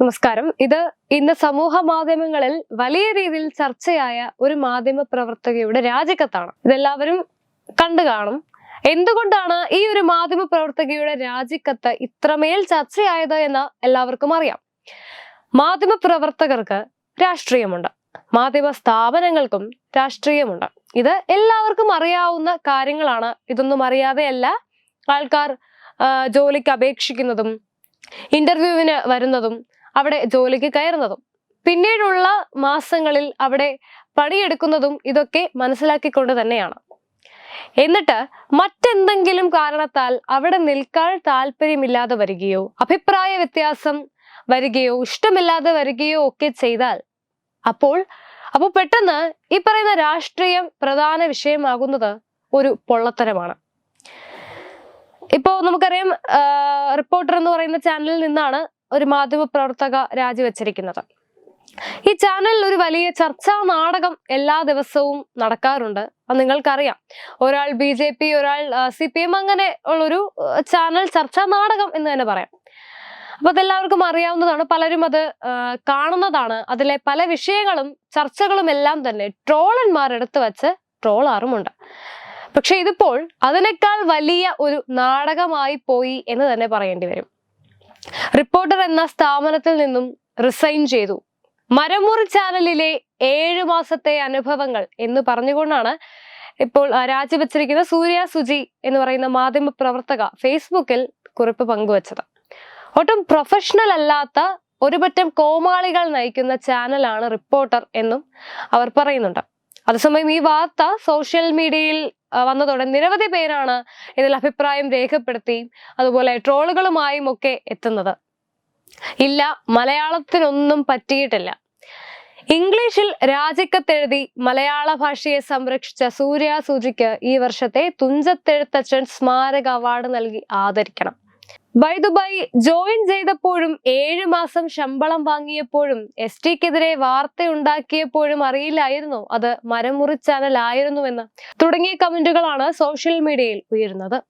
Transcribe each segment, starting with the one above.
നമസ്കാരം. ഇത് ഇന്ന് സമൂഹ മാധ്യമങ്ങളിൽ വലിയ രീതിയിൽ ചർച്ചയായ ഒരു മാധ്യമ പ്രവർത്തകയുടെ രാജിക്കത്താണ്. ഇതെല്ലാവരും കണ്ടു കാണും. എന്തുകൊണ്ടാണ് ഈ ഒരു മാധ്യമ പ്രവർത്തകയുടെ രാജിക്കത്ത് ഇത്രമേൽ ചർച്ചയായത് എന്ന് എല്ലാവർക്കും അറിയാം. മാധ്യമ പ്രവർത്തകർക്ക് രാഷ്ട്രീയമുണ്ട്. മാധ്യമ സ്ഥാപനങ്ങൾക്കും രാഷ്ട്രീയമുണ്ട്. ഇത് എല്ലാവർക്കും അറിയാവുന്ന കാര്യങ്ങളാണ്. ഇതൊന്നും അറിയാതെയല്ല. ആൾക്കാർ ജോലിക്ക് അപേക്ഷിക്കുന്നതും ഇന്റർവ്യൂവിന് വരുന്നതും അവിടെ ജോലിക്ക് കയറുന്നതും. പിന്നീടുള്ള മാസങ്ങളിൽ അവിടെ പണിയെടുക്കുന്നതും ഇതൊക്കെ മനസ്സിലാക്കിക്കൊണ്ട് തന്നെയാണ്. എന്നിട്ട് മറ്റെന്തെങ്കിലും കാരണത്താൽ അവിടെ നിൽക്കാൻ താല്പര്യമില്ലാതെ വരികയോ അഭിപ്രായ വ്യത്യാസം വരികയോ ഇഷ്ടമില്ലാതെ വരികയോ ഒക്കെ ചെയ്താൽ അപ്പോൾ അപ്പോൾ പെട്ടെന്ന് ഈ പറയുന്ന രാഷ്ട്രീയം പ്രധാന വിഷയമാകുന്നത് ഒരു പൊള്ളത്തരമാണ്. ഇപ്പോ നമുക്കറിയാം റിപ്പോർട്ടർ എന്ന് പറയുന്ന ചാനലിൽ നിന്നാണ് ഒരു മാധ്യമ പ്രവർത്തക രാജിവെച്ചിരിക്കുന്നത്. ഈ ചാനലിൽ ഒരു വലിയ ചർച്ചാ നാടകം എല്ലാ ദിവസവും നടക്കാറുണ്ട്. അത് നിങ്ങൾക്കറിയാം. ഒരാൾ ബി ജെ പി ഒരാൾ സി പി എം അങ്ങനെ ഉള്ളൊരു ചാനൽ ചർച്ചാ നാടകം എന്ന് തന്നെ പറയാം. അപ്പൊ അതെല്ലാവർക്കും അറിയാവുന്നതാണ്. പലരും അത് കാണുന്നതാണ്. അതിലെ പല വിഷയങ്ങളും ചർച്ചകളും എല്ലാം തന്നെ ട്രോളന്മാർ എടുത്തു വെച്ച് ട്രോളാറുമുണ്ട്. പക്ഷെ ഇതിപ്പോൾ അതിനേക്കാൾ വലിയ ഒരു നാടകമായി പോയി എന്ന് തന്നെ പറയേണ്ടി വരും. റിപ്പോർട്ടർ എന്ന സ്ഥാപനത്തിൽ നിന്നും റിസൈൻ ചെയ്തു. മരമുറി ചാനലിലെ ഏഴ് മാസത്തെ അനുഭവങ്ങൾ എന്ന് പറഞ്ഞുകൊണ്ടാണ് ഇപ്പോൾ രാജിവെച്ചിരിക്കുന്ന സൂര്യ സുജി എന്ന് പറയുന്ന മാധ്യമ പ്രവർത്തക ഫേസ്ബുക്കിൽ കുറിപ്പ് പങ്കുവച്ചത്. ഒട്ടും പ്രൊഫഷണൽ അല്ലാത്ത ഒരുപറ്റം കോമാളികൾ നയിക്കുന്ന ചാനലാണ് റിപ്പോർട്ടർ എന്നും അവർ പറയുന്നുണ്ട്. അതേസമയം ഈ വാർത്ത സോഷ്യൽ മീഡിയയിൽ വന്നതോടെ നിരവധി പേരാണ് ഇതിൽ അഭിപ്രായം രേഖപ്പെടുത്തി അതുപോലെ ട്രോളുകളുമായും ഒക്കെ എത്തുന്നത്. ഇല്ല മലയാളത്തിനൊന്നും പറ്റിയിട്ടില്ല. ഇംഗ്ലീഷിൽ രാജിക്കത്തെഴുതി മലയാള ഭാഷയെ സംരക്ഷിച്ച സൂര്യ സൂചിക്ക് ഈ വർഷത്തെ തുഞ്ചത്തെഴുത്തച്ഛൻ സ്മാരക അവാർഡ് നൽകി ആദരിക്കണം. ബൈ ദുബൈ ജോയിൻ ചെയ്തപ്പോഴും ഏഴു മാസം ശമ്പളം വാങ്ങിയപ്പോഴും എസ് ടിക്കെതിരെ വാർത്തയുണ്ടാക്കിയപ്പോഴും അറിയില്ലായിരുന്നു. അത് മരമുറി ചാനൽ ആയിരുന്നുവെന്ന്. തുടങ്ങിയ കമന്റുകളാണ് സോഷ്യൽ മീഡിയയിൽ ഉയരുന്നത്.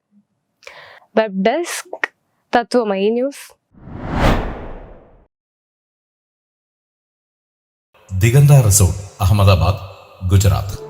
Web desk Tatvamayi news Diganta resort Ahmedabad Gujarat.